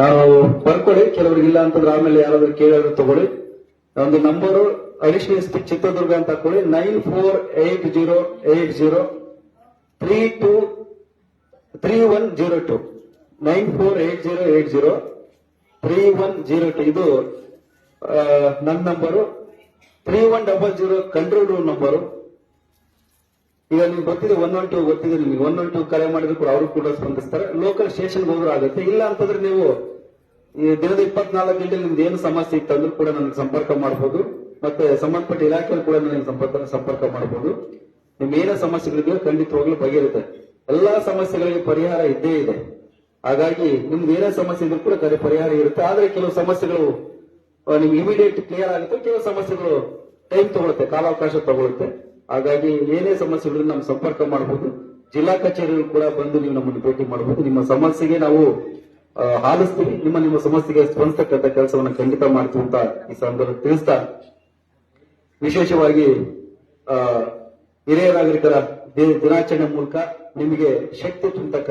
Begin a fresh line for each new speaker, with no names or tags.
ನಾವು ಬರ್ಕೊಡಿ ಕೆಲವರಿಗಿಲ್ಲ ಅಂತಂದ್ರೆ ಆಮೇಲೆ ಯಾರಾದ್ರೂ ಕೇಳಿದ್ರೆ ತಗೊಳ್ಳಿ. ಒಂದು ನಂಬರು ಅಡಿಷನಲ್ ಎಸ್ ಚಿತ್ರದುರ್ಗ ಅಂತ ಕೊಡಿ nine four eight zero eight zero three two three one zero two. Nine four eight zero eight zero three one zero two. ಇದು ನನ್ನ number. Three one double zero control room number ಈಗ ನೀವು ಗೊತ್ತಿದೆ one one to ಗೊತ್ತಿದೆ ನಿಮಗೆ. One one to ಕರೆ ಮಾಡಿದ್ರು ಕೂಡ ಅವರು ಕೂಡ ಸ್ಪಂದಿಸ್ತಾರೆ. ಲೋಕಲ್ ಸ್ಟೇಷನ್ಗೆ ಹೋದ್ರೂ ಆಗುತ್ತೆ. ಇಲ್ಲ ಅಂತಂದ್ರೆ ನೀವು ದಿನದ ಇಪ್ಪತ್ನಾಲ್ಕು ಗಂಟೆ ನಿಮ್ದು ಏನು ಸಮಸ್ಯೆ ಇತ್ತಂದ್ರೂ ಕೂಡ ನನಗೆ ಸಂಪರ್ಕ ಮಾಡಬಹುದು ಮತ್ತೆ ಸಂಬಂಧಪಟ್ಟ ಇಲಾಖೆಯಲ್ಲಿ ಕೂಡ ನನಗೆ ಸಂಪರ್ಕ ಸಂಪರ್ಕ ಮಾಡಬಹುದು ನಿಮ್ ಏನೇ ಸಮಸ್ಯೆಗಳಿದೆಯೋ ಖಂಡಿತವಾಗ್ಲೂ ಬಗೆಹರುತ್ತೆ ಎಲ್ಲಾ ಸಮಸ್ಯೆಗಳಿಗೆ ಪರಿಹಾರ ಇದ್ದೇ ಇದೆ. ಹಾಗಾಗಿ ನಿಮ್ದು ಏನೇ ಸಮಸ್ಯೆ ಇದ್ರೂ ಕೂಡ ಕರೆ ಪರಿಹಾರ ಇರುತ್ತೆ. ಆದ್ರೆ ಕೆಲವು ಸಮಸ್ಯೆಗಳು ನಿಮ್ಗೆ ಇಮಿಡಿಯೇಟ್ ಕ್ಲಿಯರ್ ಆಗುತ್ತೆ. ಕೆಲವು ಸಮಸ್ಯೆಗಳು ಟೈಮ್ ತಗೊಳುತ್ತೆ, ಕಾಲಾವಕಾಶ ತಗೊಳುತ್ತೆ. ಹಾಗಾಗಿ ಏನೇ ಸಮಸ್ಯೆಗಳು ನಮ್ಮ ಸಂಪರ್ಕ ಮಾಡಬಹುದು ಜಿಲ್ಲಾ ಕಚೇರಿಗಳು ಕೂಡ ಬಂದು ನೀವು ನಮ್ಮನ್ನು ಭೇಟಿ ಮಾಡಬಹುದು ನಿಮ್ಮ ಸಮಸ್ಯೆಗೆ ನಾವು ಆಲಿಸ್ತೀವಿ ನಿಮ್ಮ ನಿಮ್ಮ ಸಮಸ್ಯೆಗೆ ಸ್ಪಂದಿಸ್ತಕ್ಕಂಥ ಕೆಲಸವನ್ನು ಖಂಡಿತ ಮಾಡ್ತೀವಿ ಅಂತ ಈ ಸಂದರ್ಭದಲ್ಲಿ ತಿಳಿಸ್ತಾ ವಿಶೇಷವಾಗಿ ಹಿರಿಯ ನಾಗರಿಕರ ದಿನಾಚರಣೆ ಮೂಲಕ ನಿಮಗೆ ಶಕ್ತಿ ತುಂಬತಕ್ಕ